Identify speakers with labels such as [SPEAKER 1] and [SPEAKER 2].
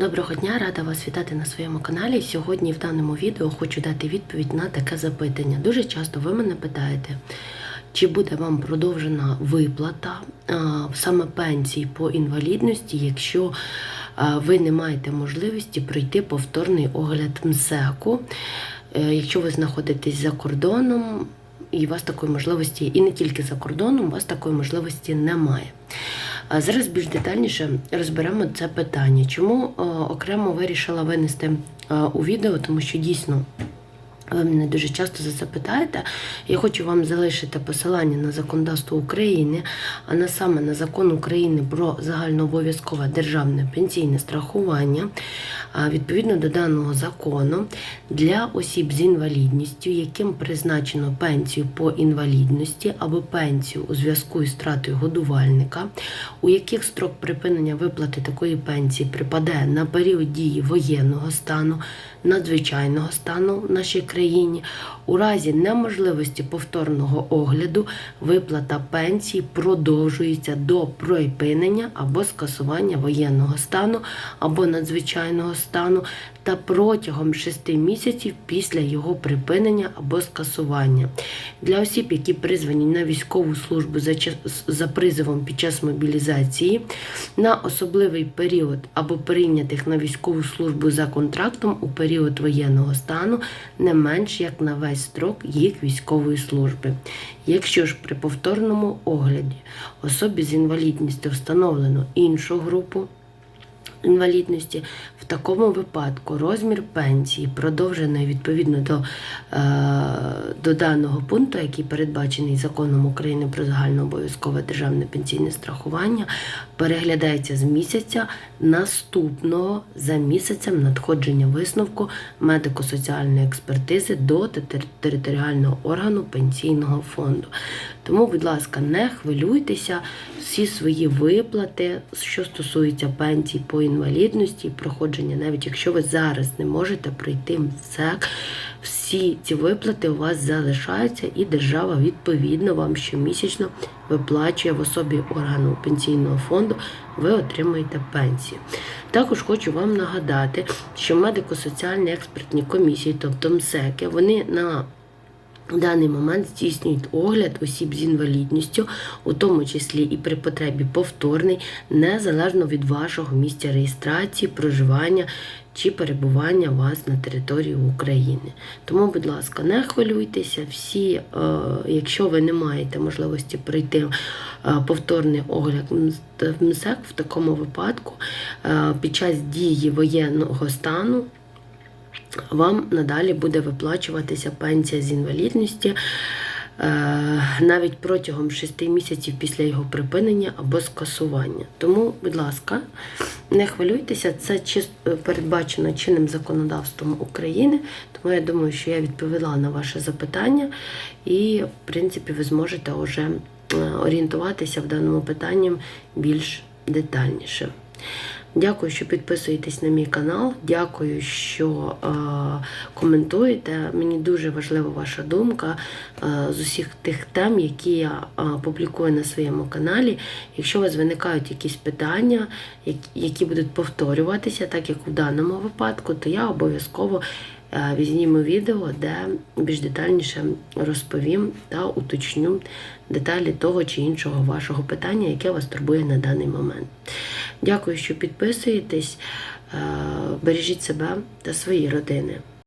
[SPEAKER 1] Доброго дня, рада вас вітати на своєму каналі. Сьогодні в даному відео хочу дати відповідь на таке запитання. Дуже часто ви мене питаєте, чи буде вам продовжена виплата саме пенсії по інвалідності, якщо ви не маєте можливості пройти повторний огляд МСЕКу, Е, якщо ви знаходитесь за кордоном. І у вас такої можливості, і не тільки за кордоном, у вас такої можливості немає. А зараз більш детальніше розберемо це питання. Чому е, окремо вирішила винести е, у відео, тому що дійсно. Ви мене дуже часто за це питаєте. Я хочу вам залишити посилання на законодавство України, а на саме на закон України про загальнообов'язкове державне пенсійне страхування. Відповідно до даного закону для осіб з інвалідністю, яким призначено пенсію по інвалідності або пенсію у зв'язку із втратою годувальника, у яких строк припинення виплати такої пенсії припадає на період дії воєнного стану, надзвичайного стану в нашій країні, у разі неможливості повторного огляду виплата пенсії продовжується до припинення або скасування воєнного стану або надзвичайного та протягом 6 місяців після його припинення або скасування. Для осіб, які призвані на військову службу за, за призовом під час мобілізації, на особливий період або прийнятих на військову службу за контрактом у період воєнного стану не менш як на весь строк їх військової служби. Якщо ж при повторному огляді особі з інвалідністю встановлено іншу групу інвалідності, в такому випадку розмір пенсії, продовженої відповідно до, е, до даного пункту, який передбачений законом України про загальнообов'язкове державне пенсійне страхування, переглядається з місяця наступного за місяцем надходження висновку медико-соціальної експертизи до територіального органу пенсійного фонду. Тому, будь ласка, не хвилюйтеся, всі свої виплати, що стосується пенсій по інвалідності і проходження, навіть якщо ви зараз не можете пройти МСЕК, всі ці виплати у вас залишаються, і держава відповідно вам щомісячно виплачує в особі органу пенсійного фонду, ви отримуєте пенсію. Також хочу вам нагадати, що медико-соціальні експертні комісії, тобто МСЕКи, вони на в даний момент здійснюють огляд осіб з інвалідністю, у тому числі і при потребі повторний, незалежно від вашого місця реєстрації, проживання чи перебування вас на території України. Тому, будь ласка, не хвилюйтеся, всі, е, якщо ви не маєте можливості пройти е, повторний огляд МСЕК, в такому випадку е, під час дії воєнного стану вам надалі буде виплачуватися пенсія з інвалідності е, навіть протягом 6 місяців після його припинення або скасування. Тому, будь ласка, не хвилюйтеся, це передбачено чинним законодавством України. Тому я думаю, що я відповіла на ваше запитання, і, в принципі, ви зможете вже е, орієнтуватися в даному питанні більш детальніше. Дякую, що підписуєтесь на мій канал. Дякую, що е, коментуєте. Мені дуже важлива ваша думка е, з усіх тих тем, які я е, публікую на своєму каналі. Якщо у вас виникають якісь питання, які, які будуть повторюватися, так як у даному випадку, то я обов'язково е, візніму відео, де більш детальніше розповім та уточню деталі того чи іншого вашого питання, яке вас турбує на даний момент. Дякую, що підписуєтесь. Е, Бережіть себе та свої родини.